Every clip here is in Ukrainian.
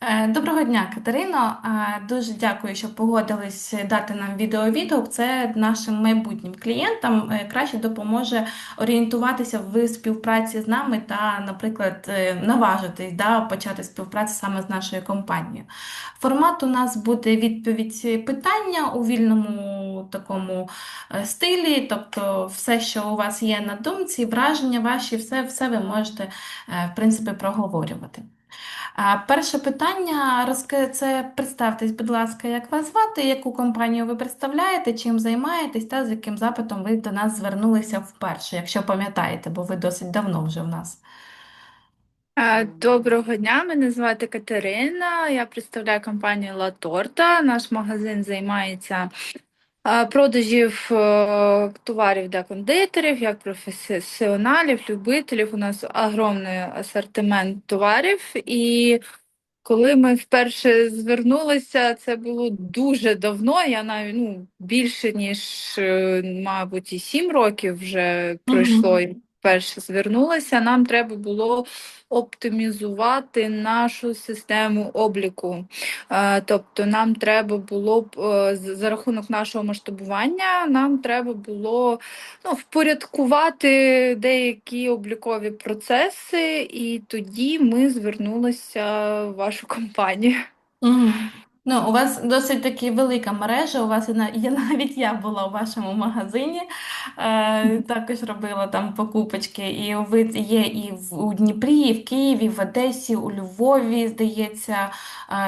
Е, Доброго дня, Катерино. Е, Дуже дякую, що погодились дати нам відеовідгук. Це нашим майбутнім клієнтам е, краще допоможе орієнтуватися в співпраці з нами та, наприклад, наважитись да, почати співпрацю саме з нашою компанією. Формат у нас буде відповідь питання у вільному такому е, стилі, тобто все, що у вас є на думці, враження ваші, все, все ви можете, е, в принципі, проговорювати. Перше питання це представтесь, будь ласка, як вас звати, яку компанію ви представляєте, чим займаєтесь та з яким запитом ви до нас звернулися вперше, якщо пам'ятаєте, бо ви досить давно вже в нас. Доброго дня, мене звати Катерина. Я представляю компанію La Torta. Наш магазин займається продажів е, товарів для кондитерів, як професіоналів, любителів. У нас огромний асортимент товарів. І коли ми вперше звернулися, це було дуже давно. Я навіть ну, більше ніж, е, мабуть, і сім років вже пройшло. Мгм. і Вперше звернулася. Нам треба було оптимізувати нашу систему обліку. Е, Тобто, нам треба було б е, за рахунок нашого масштабування, нам треба було ну, впорядкувати деякі облікові процеси, і тоді ми звернулися в вашу компанію. Мгм. Ну, у вас досить таки велика мережа. У вас і на- є навіть я була у вашому магазині, е, також робила там покупочки. І ви є і в у Дніпрі, і в Києві, і в Одесі, у Львові, здається.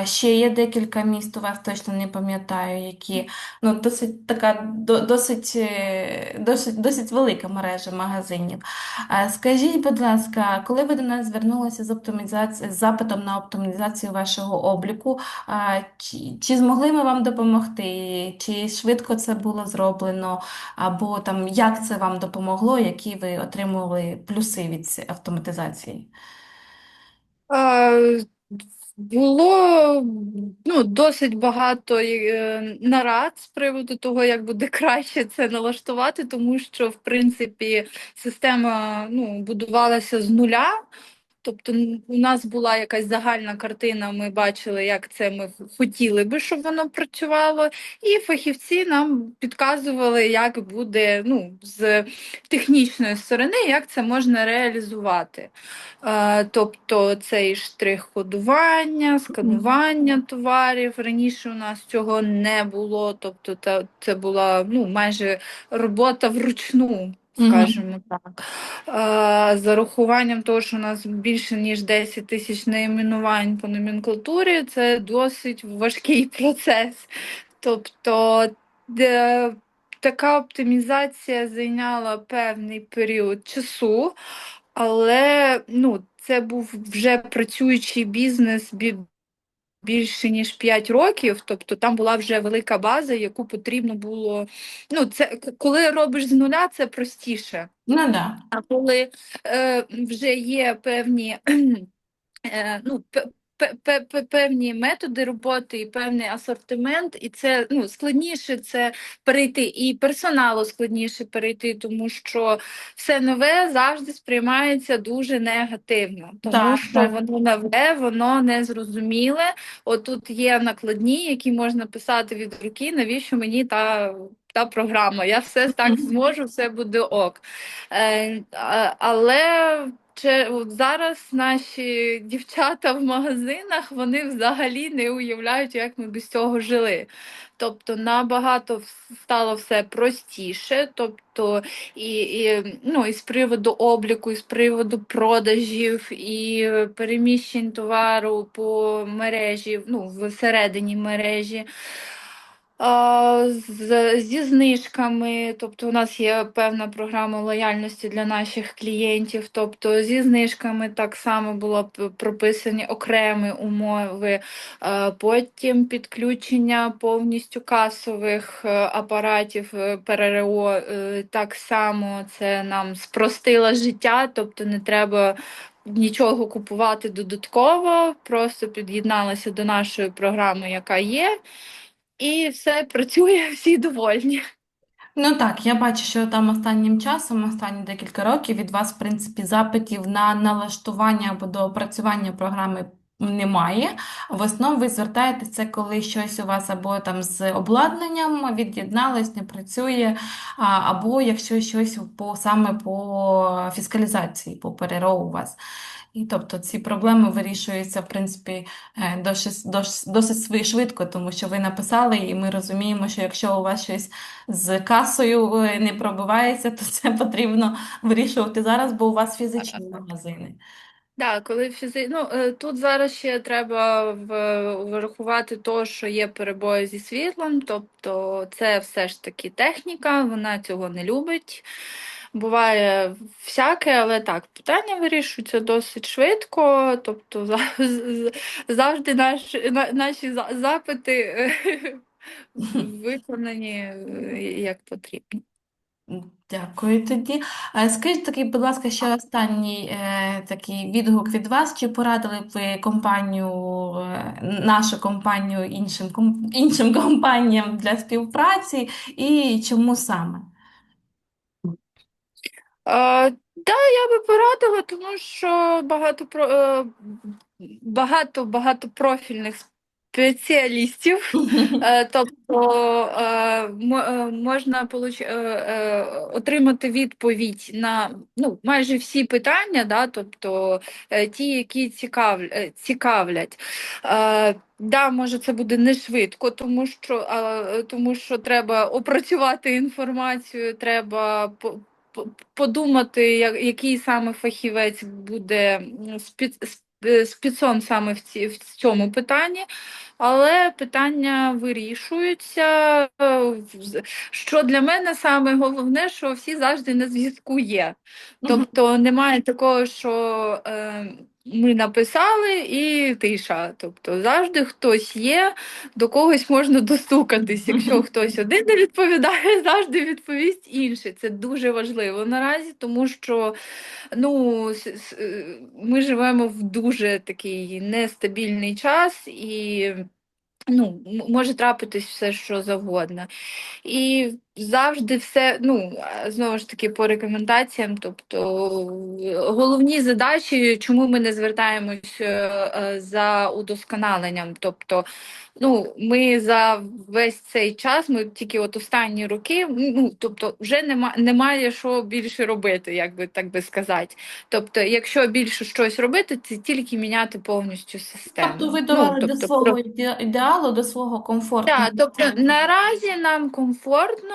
Е, ще є декілька міст, у вас точно не пам'ятаю, які. Ну, досить така до- досить, е, досить, досить велика мережа магазинів. Е, Скажіть, будь ласка, коли ви до нас звернулися з оптимізації з запитом на оптимізацію вашого обліку? А, Чи, чи змогли ми вам допомогти? Чи швидко це було зроблено? Або там як це вам допомогло, які ви отримували плюси від автоматизації? Е, Було ну, досить багато е, нарад з приводу того, як буде краще це налаштувати, тому що, в принципі, система ну, будувалася з нуля. Тобто у нас була якась загальна картина, ми бачили, як це ми хотіли би, щоб воно працювало, і фахівці нам підказували, як буде ну, з технічної сторони, як це можна реалізувати. Е, Тобто цей штрих-кодування, сканування товарів. Раніше у нас цього не було, тобто це була ну, майже робота вручну. Скажімо так. З урахуванням того, що у нас більше ніж 10 тисяч найменувань по номенклатурі, це досить важкий процес. Тобто де, така оптимізація зайняла певний період часу, але ну, це був вже працюючий бізнес бі- більше ніж 5 років, тобто там була вже велика база, яку потрібно було. Ну, це коли робиш з нуля, це простіше. Ну да. А коли е, вже є певні, е, ну, певні методи роботи і певний асортимент, і це ну, складніше це перейти, і персоналу складніше перейти, тому що все нове завжди сприймається дуже негативно, тому Так, що так. воно нове, воно незрозуміле. Отут є накладні, які можна писати від руки, навіщо мені та. Та програма, я все так зможу, все буде ок. Е, але Че, зараз наші дівчата в магазинах вони взагалі не уявляють, як ми без цього жили. Тобто набагато стало все простіше. Тобто, і, і, ну, і з приводу обліку, і з приводу продажів, і переміщень товару по мережі, ну, всередині мережі. З, зі знижками, тобто у нас є певна програма лояльності для наших клієнтів. Тобто зі знижками так само було прописані окремі умови, потім підключення повністю касових е, апаратів е, ПРРО. е, Так само це нам спростило життя, тобто не треба. Нічого купувати додатково, просто під'єдналася до нашої програми, яка є, і все працює, всі довольні. Ну так, я бачу, що там останнім часом, останні декілька років від вас, в принципі, запитів на налаштування або доопрацювання програми немає. В основному ви звертаєтеся, коли щось у вас або там з обладнанням від'єдналось, не працює, або якщо щось по саме по фіскалізації, по ПРРО у вас. І тобто ці проблеми вирішуються, в принципі, е, досить, досить, швидко, тому що ви написали, і ми розуміємо, що якщо у вас щось з касою е, не пробивається, то це потрібно вирішувати зараз, бо у вас фізичні магазини. Да, коли фізи... ну, е, тут зараз ще треба врахувати то, що є перебої зі світлом, тобто це все ж таки техніка, вона цього не любить. Буває всяке, але так, питання вирішуються досить швидко, тобто за- завжди наш, на- наші за- запити е, виконані е, як потрібно. Дякую тоді. Скажіть такий, будь ласка, ще останній е, такий відгук від вас. Чи порадили б ви компанію, е, нашу компанію іншим, іншим компаніям для співпраці і чому саме? А, да, я би порадила, тому що багато про е, багато багатопрофільних спеціалістів. Е, Тобто е, е, можна получ... е, е, отримати відповідь на ну, майже всі питання, да? Тобто е, ті, які цікав... е, цікавлять. Е, Да, може, це буде не швидко, тому що, е, тому що треба опрацювати інформацію, треба подумати, який саме фахівець буде м, спец... спецом саме в, ці... в цьому питанні. Але питання вирішуються. Е, Що для мене саме головне, що всі завжди на зв'язку є. Тобто немає такого, що е, ми написали і тиша. Тобто завжди хтось є, до когось можна достукатись. Якщо хтось один не відповідає, завжди відповість інший. Це дуже важливо наразі, тому що ну, е, ми живемо в дуже такий нестабільний час і. Ну, може трапитись все, що завгодно. І завжди все, ну, знову ж таки, по рекомендаціям, тобто е, головні задачі, чому ми не звертаємось е, е, за удосконаленням. Тобто, ну, ми за весь цей час, ми тільки от останні роки, ну, тобто, вже нема, немає що більше робити, як би так би сказати. Тобто, якщо більше щось робити, це тільки міняти повністю систему. Тобто ви Ну, довели до тобто, свого іде- ідеалу, до свого комфорту. так, тобто наразі нам комфортно.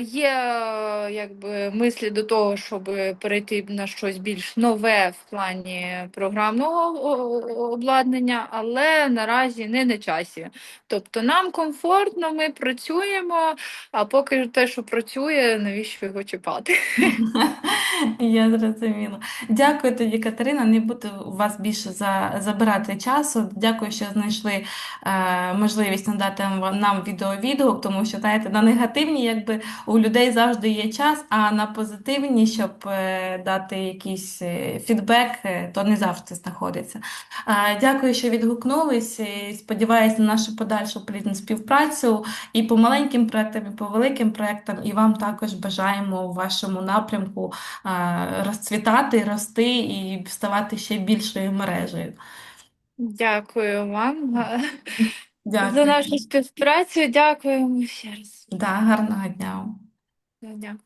Є е, якби мислі до того, щоб перейти на щось більш нове в плані програмного обладнання, але наразі не на часі. Тобто нам комфортно, ми працюємо, а поки те, що працює, навіщо його чіпати? Я зрозуміла. Дякую тоді, Катерина. Не буду вас більше за, забирати часу. Дякую, що знайшли е, можливість надати нам відеовідгук, тому що, знаєте, на негативні, якби у людей завжди є час, а на позитивні, щоб е, дати якийсь е, фідбек, е, то не завжди знаходиться. Дякую, що відгукнулись. Сподіваюся на нашу подальшу плідну співпрацю і по маленьким проектам, і по великим проектам. І вам також бажаємо у вашому напрямку розцвітати, рости і ставати ще більшою мережею. Дякую вам за Дякую. нашу співпрацю. Дякуємо ще раз. Да, гарного дня. Дякую.